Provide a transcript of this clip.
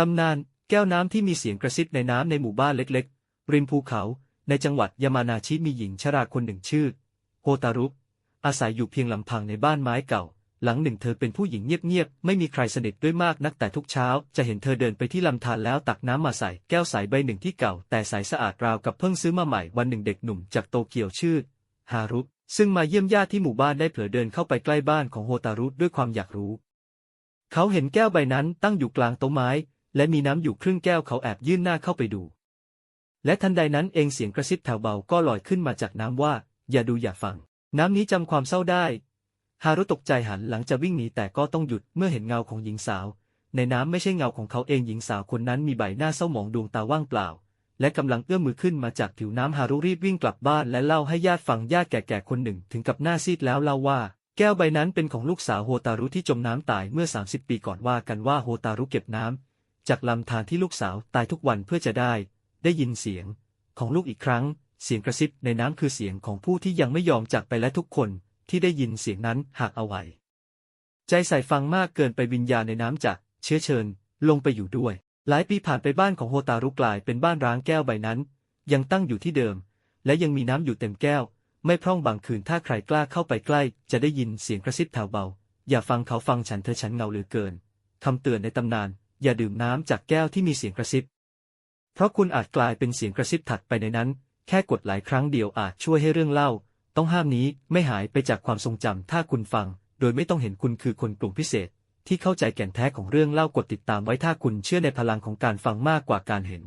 ตำนาน แก้วน้ำที่มีเสียงกระซิบในน้ำในหมู่บ้านเล็กๆ ริมภูเขา ในจังหวัดยามานาชิมีหญิงชราคนหนึ่งชื่อโฮตารุอาศัยอยู่เพียงลำพังในบ้านไม้เก่า หลังหนึ่งเธอเป็นผู้หญิงเงียบๆ ไม่มีใครสนิทด้วยมากนักแต่ทุกเช้า จะเห็นเธอเดินไปที่ลำธารแล้วตักน้ำมาใส่แก้วใสใบหนึ่งที่เก่า แต่ใสสะอาดราวกับเพิ่งซื้อมาใหม่วันหนึ่งเด็กหนุ่มจากโตเกียวชื่อฮารุซึ่งมาเยี่ยมญาติที่หมู่บ้านได้เผลอเดินเข้าไปใกล้บ้านของโฮตารุด้วยความอยากรู้ เขาเห็นแก้วใบนั้นตั้งอยู่กลางโต๊ะไม้ และมีน้ำอยู่ครึ่งแก้วเขาแอบยื่นหน้าเข้าไปดู และทันใดนั้นเองเสียงกระซิบแผ่วเบาก็ลอยขึ้นมาจากน้ำว่า อย่าดูอย่าฟัง น้ำนี้จำความเศร้าได้ ฮารุตกใจหันหลังจะวิ่งหนีแต่ก็ต้องหยุดเมื่อเห็นเงาของหญิงสาว ในน้ำไม่ใช่เงาของเขาเองหญิงสาวคนนั้นมีใบหน้าเศร้าหมองดวงตาว่างเปล่า และกำลังเอื้อมมือขึ้นมาจากผิวน้ำฮารุรีบวิ่งกลับบ้านและเล่าให้ญาติฟังญาติแก่ๆคนหนึ่งถึงกับหน้าซีดแล้วเล่าว่าแก้วใบนั้นเป็นของลูกสาวโฮตารุที่จมน้ำตายเมื่อ 30 ปีก่อนว่ากันว่าโฮตารุเก็บน้ำ จากลำธารที่ลูกสาวตายทุกวันเพื่อจะได้ ได้ยินเสียง ของลูกอีกครั้ง เสียงกระซิบในน้ำคือเสียงของผู้ที่ยังไม่ยอมจากไปและทุกคนที่ได้ยินเสียงนั้นหากเอาไว้ ใจใส่ฟังมากเกินไปวิญญาณในน้ำจากเชื้อเชิญ ลงไปอยู่ด้วย หลายปีผ่านไปบ้านของโฮตารุกลายเป็นบ้านร้างแก้วใบนั้น ยังตั้งอยู่ที่เดิม และยังมีน้ำอยู่เต็มแก้ว ไม่พร่องบางคืนถ้าใครกล้าเข้าไปใกล้ จะได้ยินเสียงกระซิบแผ่วเบา อย่าฟังเขาฟังฉันเธอฉันเงาเหลือเกินคำเตือนในตำนาน อย่าดื่มน้ำจากแก้วที่มีเสียงกระซิบ เพราะคุณอาจกลายเป็นเสียงกระซิบถัดไปในนั้น แค่กดหลายครั้งเดียวอาจช่วยให้เรื่องเล่า ต้องห้ามนี้ไม่หายไปจากความทรงจำถ้าคุณฟัง โดยไม่ต้องเห็นคุณคือคนกลุ่มพิเศษ ที่เข้าใจแก่นแท้ของเรื่องเล่ากดติดตามไว้ถ้าคุณเชื่อในพลังของการฟังมากกว่าการเห็น